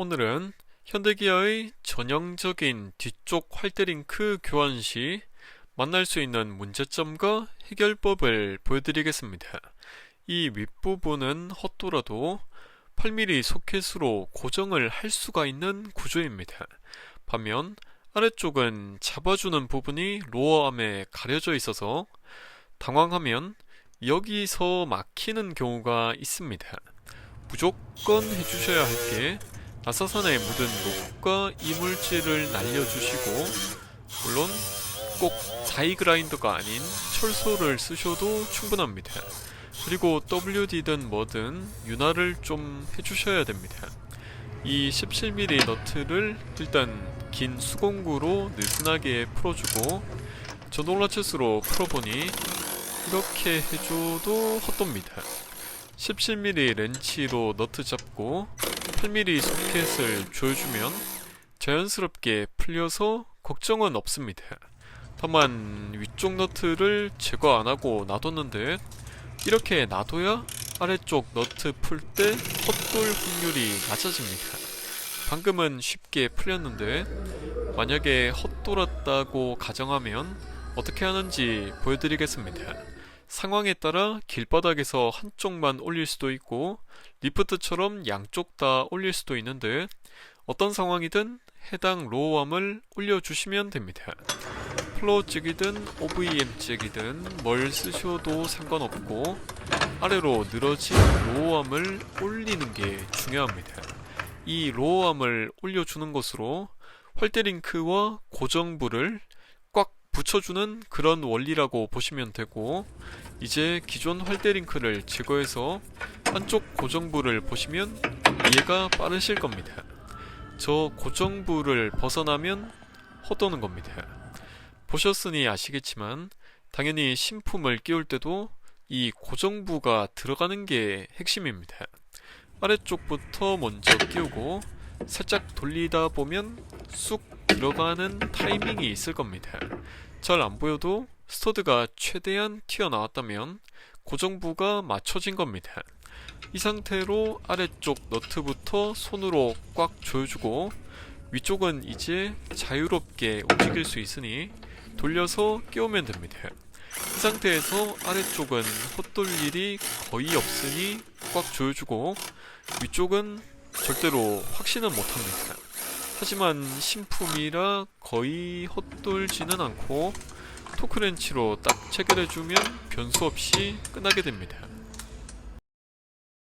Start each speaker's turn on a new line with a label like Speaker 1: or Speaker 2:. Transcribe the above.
Speaker 1: 오늘은 현대기아의 전형적인 뒤쪽 활대링크 교환 시 만날 수 있는 문제점과 해결법을 보여드리겠습니다. 이 윗부분은 헛돌아도 8mm 소켓으로 고정을 할 수가 있는 구조입니다. 반면 아래쪽은 잡아주는 부분이 로어암에 가려져 있어서 당황하면 여기서 막히는 경우가 있습니다. 무조건 해주셔야 할게 나사산에 묻은 녹과 이물질을 날려주시고 물론 꼭 자이 그라인더가 아닌 철소를 쓰셔도 충분합니다. 그리고 WD든 뭐든 윤활을 좀 해주셔야 됩니다. 이 17mm 너트를 일단 긴 수공구로 느슨하게 풀어주고 전동라쳇으로 풀어보니 이렇게 해줘도 헛돕니다. 17mm 렌치로 너트 잡고 8mm 소켓을 조여주면 자연스럽게 풀려서 걱정은 없습니다. 다만 위쪽 너트를 제거 안하고 놔뒀는데 이렇게 놔둬야 아래쪽 너트 풀 때 헛돌 확률이 낮아집니다. 방금은 쉽게 풀렸는데 만약에 헛돌았다고 가정하면 어떻게 하는지 보여드리겠습니다. 상황에 따라 길바닥에서 한쪽만 올릴 수도 있고 리프트처럼 양쪽 다 올릴 수도 있는데 어떤 상황이든 해당 로어암을 올려주시면 됩니다. 플로우 잭이든 OVM 잭이든 뭘 쓰셔도 상관없고 아래로 늘어진 로어암을 올리는 게 중요합니다. 이 로어암을 올려주는 것으로 활대링크와 고정부를 꽉 붙여주는 그런 원리라고 보시면 되고 이제 기존 활대 링크를 제거해서 한쪽 고정부를 보시면 이해가 빠르실 겁니다. 저 고정부를 벗어나면 헛도는 겁니다. 보셨으니 아시겠지만 당연히 신품을 끼울 때도 이 고정부가 들어가는 게 핵심입니다. 아래쪽부터 먼저 끼우고 살짝 돌리다 보면 쑥 들어가는 타이밍이 있을 겁니다. 잘 안 보여도 스터드가 최대한 튀어나왔다면 고정부가 맞춰진 겁니다. 이 상태로 아래쪽 너트부터 손으로 꽉 조여주고 위쪽은 이제 자유롭게 움직일 수 있으니 돌려서 끼우면 됩니다. 이 상태에서 아래쪽은 헛돌 일이 거의 없으니 꽉 조여주고 위쪽은 절대로 확신은 못합니다. 하지만 신품이라 거의 헛돌지는 않고 토크렌치로 딱 체결해주면 변수 없이 끝나게 됩니다.